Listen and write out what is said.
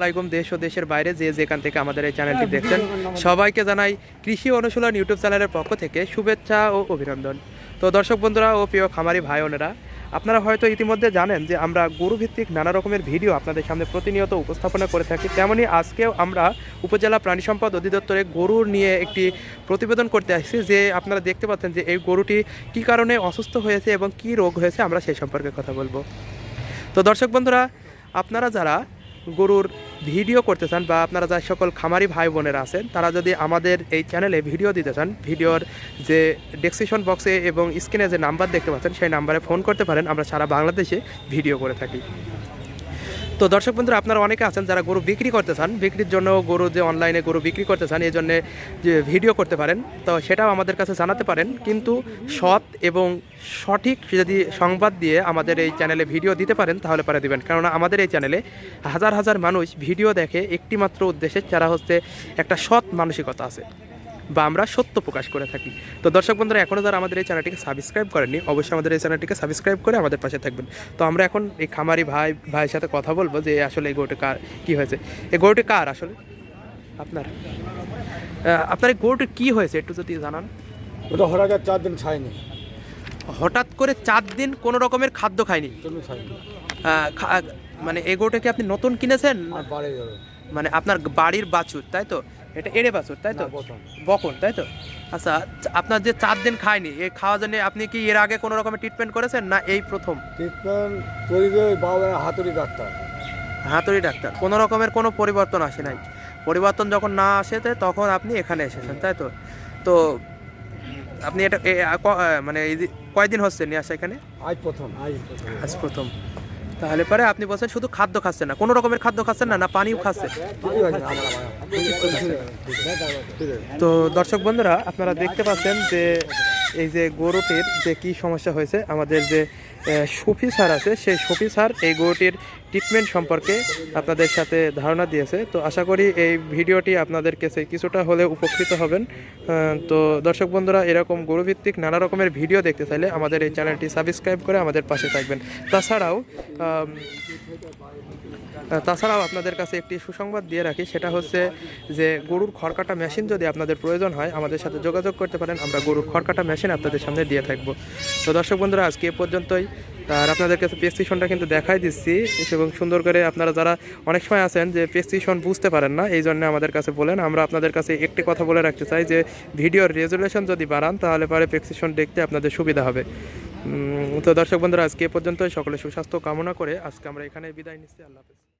আলাইকুম দেশ ও দেশের বাইরে যে যেখান থেকে আমাদের এই চ্যানেলটি দেখছেন, সবাইকে জানাই কৃষি অনুশীলন ইউটিউব চ্যানেলের পক্ষ থেকে শুভেচ্ছা ও অভিনন্দন। তো দর্শক বন্ধুরা ও প্রিয় খামারি ভাই বোনেরা, আপনারা হয়তো ইতিমধ্যে জানেন যে আমরা গরু ভিত্তিক নানা রকমের ভিডিও আপনাদের সামনে প্রতিনিয়ত উপস্থাপনা করে থাকি। তেমনই আজকেও আমরা উপজেলা প্রাণী সম্পদ অধিদপ্তরে গরুর নিয়ে একটি প্রতিবেদন করতে আসছি যে আপনারা দেখতে পাচ্ছেন যে এই গরুটি কি কারণে অসুস্থ হয়েছে এবং কি রোগ হয়েছে, আমরা সেই সম্পর্কে কথা বলব। তো দর্শক বন্ধুরা, আপনারা যারা গরুর ভিডিও করতে চান বা আপনারা যা সকল খামারি ভাই বোনেরা আছেন, তারা যদি আমাদের এই চ্যানেলে ভিডিও দিতে চান, ভিডিওর যে ডেসক্রিপশন বক্সে এবং স্ক্রিনে যে নাম্বার দেখতে পাচ্ছেন, সেই নাম্বারে ফোন করতে পারেন। আমরা সারা বাংলাদেশে ভিডিও করে থাকি। তো দর্শক বন্ধুরা, আপনারা অনেকে আছেন যারা গরু বিক্রি করতে চান, বিক্রির জন্য গরু যে অনলাইনে গরু বিক্রি করতে চান, এই জন্যে যে ভিডিও করতে পারেন, তো সেটাও আমাদের কাছে জানাতে পারেন। কিন্তু সৎ এবং সঠিক যদি সংবাদ দিয়ে আমাদের এই চ্যানেলে ভিডিও দিতে পারেন, তাহলে পারে দিবেন। কেননা আমাদের এই চ্যানেলে হাজার হাজার মানুষ ভিডিও দেখে, একটিমাত্র উদ্দেশ্যে, যারা হচ্ছে একটা সৎ মানসিকতা আছে। বা আমরা সত্য প্রকাশ করে থাকি। তো দর্শক বন্ধুরা এখনও যারা আমাদের এই চ্যানেলটিকে সাবস্ক্রাইব করেননি অবশ্যই আমাদের এই চ্যানেলটিকে সাবস্ক্রাইব করে আমাদের পাশে থাকবেন। তো আমরা এখন এই খামারি ভাই ভাইয়ের সাথে কথা বলব যে আসলে এই গরুটি কার কী হয়েছে? এই গরুটি কার আসলে? আপনার? আপনার এই গরুটির কী হয়েছে একটু যদি জানান। ওটা হঠাৎ আর চার দিন খায়নি হঠাৎ করে চার দিন কোনো রকমের খাদ্য খায়নি? মানে এই গরুটা কি আপনি নতুন কিনেছেন? মানে আপনার বাড়ির বাছুর তাই তো? এটা এড়ে বাছুর তাই তো। বকন। তাই তো? আচ্ছা আপনার যে চার দিন খায়নি এই খাওয়ার জন্য আপনি কি এর আগে কোনো রকমের ট্রিটমেন্ট করেছেন না এই প্রথম? ট্রিটমেন্ট করি বাবা হাতুড়ি ডাক্তার। হাতুড়ি ডাক্তার। কোনো রকমের কোনো পরিবর্তন আসে নাই। পরিবর্তন যখন না আসে তখন আপনি এখানে এসেছেন তাই তো? তো আপনি এটা মানে কয়দিন হচ্ছে নিয়ে আসা এখানে? আজ প্রথম আজ প্রথম। আজ প্রথম। তাহলে পরে আপনি বলছেন শুধু খাদ্য খাচ্ছেন না, কোনো রকমের খাদ্য খাচ্ছেন না না পানিও আছে তো দর্শক বন্ধুরা, আপনারা দেখতে পাচ্ছেন যে এই যে গরুটির যে কি সমস্যা হয়েছে, আমাদের যে সফি সার আছে, সেই সফি সার এই গরুটির ট্রিটমেন্ট সম্পর্কে আপনাদের সাথে ধারণা দিয়েছে। তো আশা করি এই ভিডিওটি আপনাদের কাছে কিছুটা হলে উপকৃত হবেন। তো দর্শক বন্ধুরা, এরকম গরুভিত্তিক নানা রকমের ভিডিও দেখতে চাইলে আমাদের এই চ্যানেলটি সাবস্ক্রাইব করে আমাদের পাশে থাকবেন। তাছাড়াও তাছাড়াও আপনাদের কাছে একটি সুসংবাদ দিয়ে রাখি, সেটা হচ্ছে যে গরুর খড়কাটা মেশিন যদি আপনাদের প্রয়োজন হয়, আমাদের সাথে যোগাযোগ করতে পারেন। আমরা গরুর খড়কাটা মেশিন আপনাদের সামনে দিয়ে থাকব। তো দর্শক বন্ধুরা, আজকে এ পর্যন্তই। আর আপনাদের কাছে প্রেসক্রিপশনটা কিন্তু দেখাই দিচ্ছি, এবং সুন্দর করে আপনারা যারা অনেক সময় আছেন যে প্রেসক্রিপশন বুঝতে পারেন না, এই জন্য আমাদের কাছে বলেন। আমরা আপনাদের কাছে একটি কথা বলে রাখতে চাই যে ভিডিওর রেজুলেশন যদি বাড়ান, তাহলে পরে প্রেসক্রিপশন দেখতে আপনাদের সুবিধা হবে। তো দর্শক বন্ধুরা, আজকে এ পর্যন্ত সকলে সুস্বাস্থ্য কামনা করে আজকে আমরা এখানে বিদায় নিচ্ছি। আল্লাহ হাফেজ।